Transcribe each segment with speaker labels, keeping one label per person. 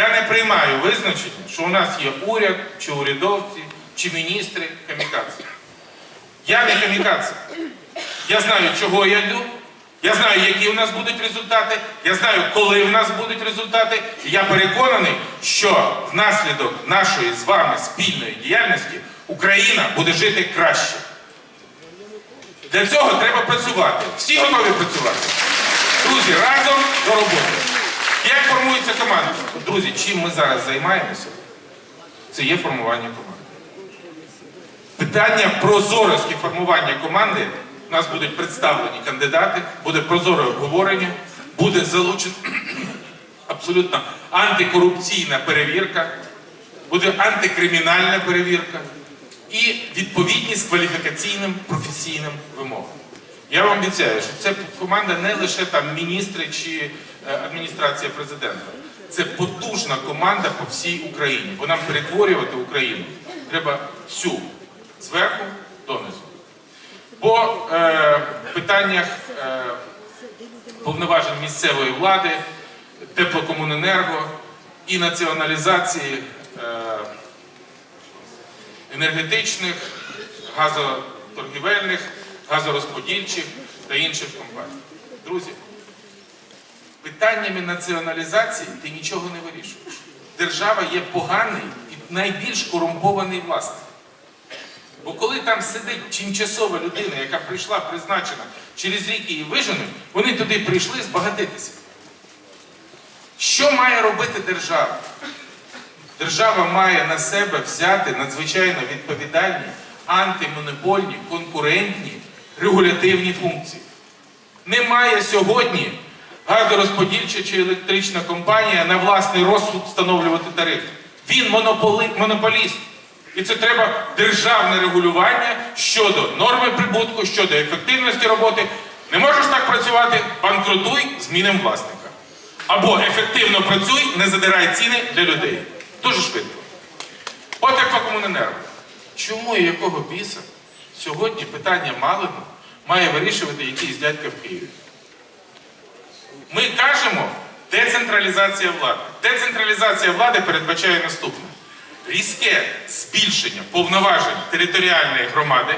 Speaker 1: Я не приймаю визначення, що у нас є уряд, чи урядовці, чи міністри камікадзе. Я не камікадзе. Я знаю, чого я йду. Я знаю, які у нас будуть результати. Я знаю, коли в нас будуть результати. І я переконаний, що внаслідок нашої з вами спільної діяльності Україна буде жити краще. Для цього треба працювати. Всі готові працювати. Друзі, разом до роботи. Як формується команда? Друзі, чим ми зараз займаємося? Це є формування команди. Питання прозорості формування команди. У нас будуть представлені кандидати, буде прозоре обговорення, буде залучена абсолютно антикорупційна перевірка, буде антикримінальна перевірка і відповідність кваліфікаційним професійним вимогам. Я вам обіцяю, що це команда не лише там міністри чи е, адміністрація президента. Це потужна команда по всій Україні. Бо нам перетворювати Україну треба всю зверху донизу. По е, питаннях е, повноважень місцевої влади, теплокомуненерго і націоналізації е, енергетичних, газоторгівельних, газорозподільчих та інших компаній. Друзі, питаннями націоналізації ти нічого не вирішуєш. Держава є поганий і найбільш корумпований власник. Бо коли там сидить тимчасова людина, яка прийшла призначена через рік її виженуть, вони туди прийшли збагатитися. Що має робити держава? Держава має на себе взяти надзвичайно відповідальні антимонопольні, конкурентні, регулятивні функції. Немає сьогодні газорозподільча чи електрична компанія на власний розсуд встановлювати тариф. Він монополи- монополіст. І це треба державне регулювання щодо норми прибутку, щодо ефективності роботи. Не можеш так працювати, банкрутуй, зміним власника. Або ефективно працюй, не задирай ціни для людей. Дуже швидко. От як по комуненерго. Чому і якого біса сьогодні питання Малину має вирішувати якийсь дядька в Києві? Ми кажемо децентралізація влади. Децентралізація влади передбачає наступне: різке збільшення повноважень територіальної громади,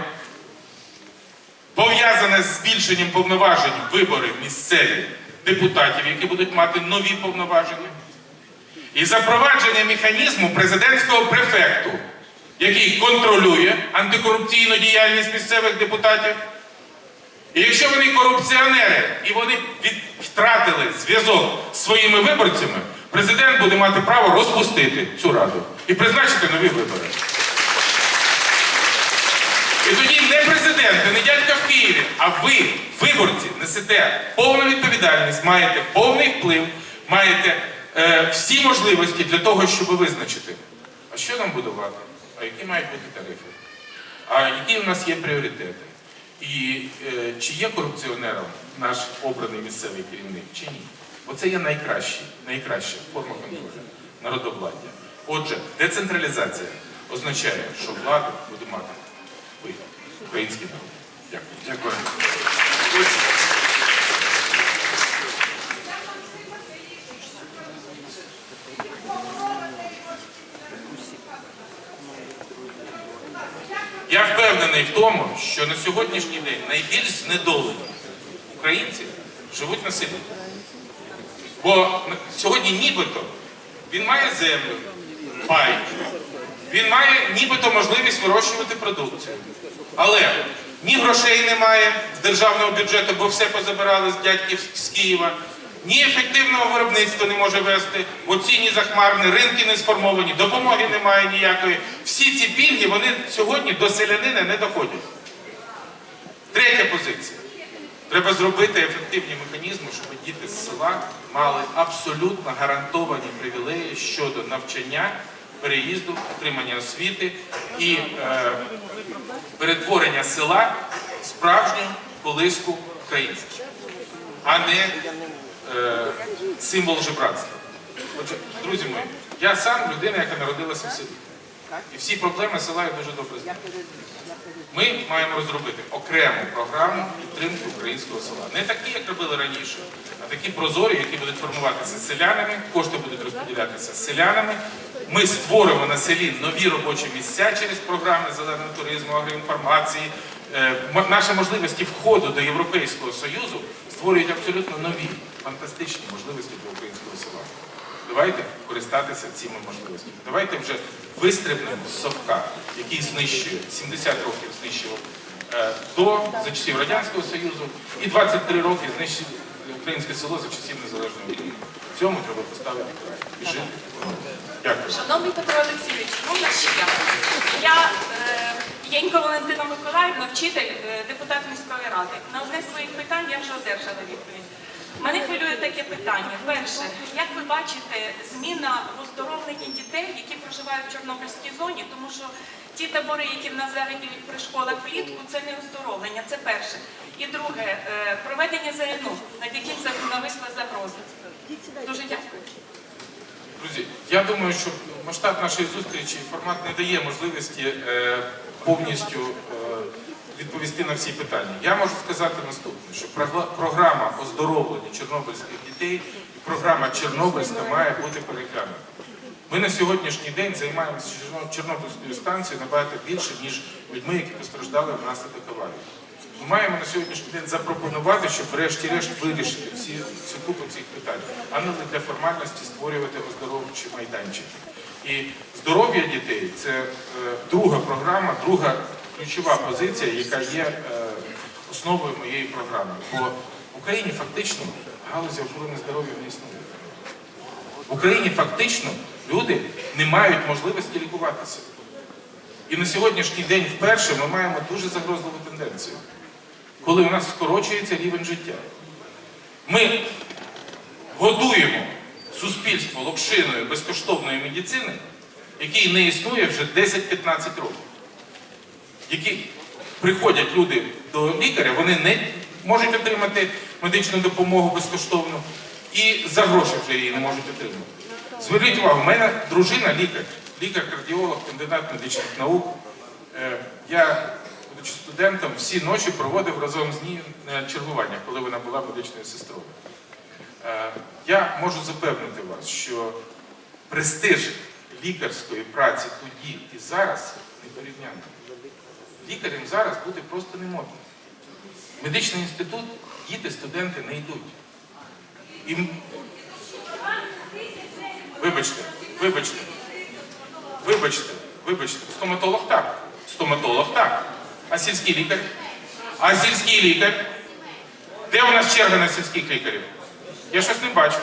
Speaker 1: пов'язане з збільшенням повноважень виборів місцеві депутатів, які будуть мати нові повноваження, і запровадження механізму президентського префекту, який контролює антикорупційну діяльність місцевих депутатів. І якщо вони корупціонери і вони втратили зв'язок з своїми виборцями, президент буде мати право розпустити цю раду і призначити нові вибори. І тоді не президент, не дядька в Києві, а ви, виборці, несете повну відповідальність, маєте повний вплив, маєте е, всі можливості для того, щоб визначити, а що нам будувати, а які мають бути тарифи, а які у нас є пріоритети. І е, чи є корупціонером наш обраний місцевий керівник, чи ні? Оце є найкращий, найкраща форма контролю народовладдя. Отже, децентралізація означає, що владу буде мати ви, український народ. Дякую.
Speaker 2: Дякую.
Speaker 1: Я впевнений в тому, що на сьогоднішній день найбільш знедолені українці живуть на селі. Бо сьогодні нібито він має землю, пай, він має нібито можливість вирощувати продукцію. Але ні грошей немає з державного бюджету, бо все позабирали з дядьків з Києва. Ні ефективного виробництва не може вести, бо ціні захмарні, ринки не сформовані, допомоги немає ніякої. Всі ці пільги вони сьогодні до селянина не доходять. Третя позиція. Треба зробити ефективні механізми, щоб діти з села мали абсолютно гарантовані привілеї щодо навчання, переїзду, отримання освіти і е, перетворення села в справжню колиску українську, а не е, символ жебратства. Отже, друзі мої, я сам людина, яка народилася в селі. І всі проблеми села я дуже добре знаю. Ми маємо розробити окрему програму підтримки українського села. Не такі, як робили раніше, а такі прозорі, які будуть формуватися селянами, кошти будуть розподілятися селянами. Ми створимо на селі нові робочі місця через програми зеленого туризму, агроінформації. Е, Наші можливості входу до Європейського Союзу створюють абсолютно нові, фантастичні можливості для українського села. Давайте користатися цими можливостями. Давайте вже вистрибнемо з совка, який знищує 70 років знищував е, до за часів Радянського Союзу і 23 роки знищив українське село за часів незалежної України. Цьому треба поставити край і жити. Дякую.
Speaker 2: Шановний Петро Олексійович, можна ще я? Я е, Валентина Миколаївна, вчитель, е, депутат міської ради. На одне з своїх питань я вже одержала відповідь. Мене хвилює таке питання. Перше, як ви бачите, зміна в оздоровленні дітей, які проживають в Чорнобильській зоні, тому що ті табори, які в нас зараз при школах влітку, це не оздоровлення, це перше. І друге, е, проведення ЗНО, над яким нависла загроза. Дуже дякую.
Speaker 1: Друзі, я думаю, що масштаб нашої зустрічі формат не дає можливості е, повністю е, відповісти на всі питання. Я можу сказати наступне, що програма оздоровлення чорнобильських дітей і програма Чорнобильська має бути переглянута. Ми на сьогоднішній день займаємося Чорнобильською станцією набагато більше, ніж людьми, які постраждали внаслідок аварії. Ми маємо на сьогоднішній день запропонувати, щоб врешті-решт вирішити всі цю купу цих питань, а не для формальності створювати оздоровчі майданчики. І здоров'я дітей це е, друга програма, друга ключова позиція, яка є е, основою моєї програми. Бо в Україні фактично галузі охорони здоров'я не існує. В Україні фактично люди не мають можливості лікуватися. І на сьогоднішній день вперше ми маємо дуже загрозливу тенденцію, коли у нас скорочується рівень життя. Ми годуємо суспільство локшиною безкоштовної медицини, який не існує вже 10-15 років. Які приходять люди до лікаря, вони не можуть отримати медичну допомогу безкоштовно і за гроші вже її не можуть отримати. Зверніть увагу, у мене дружина лікар, лікар-кардіолог, кандидат медичних наук. Е, Я, студентом, всі ночі проводив разом з нею на чергуваннях, коли вона була медичною сестрою. Е, Я можу запевнити вас, що престиж лікарської праці тоді і зараз не порівняний. Лікарем зараз бути просто не модно. Медичний інститут діти, студенти не йдуть. І... Вибачте, вибачте, вибачте, вибачте, стоматолог так. Стоматолог так. А сільський лікар? А сільський лікар? Де у нас черга на сільських лікарів? Я щось не бачу.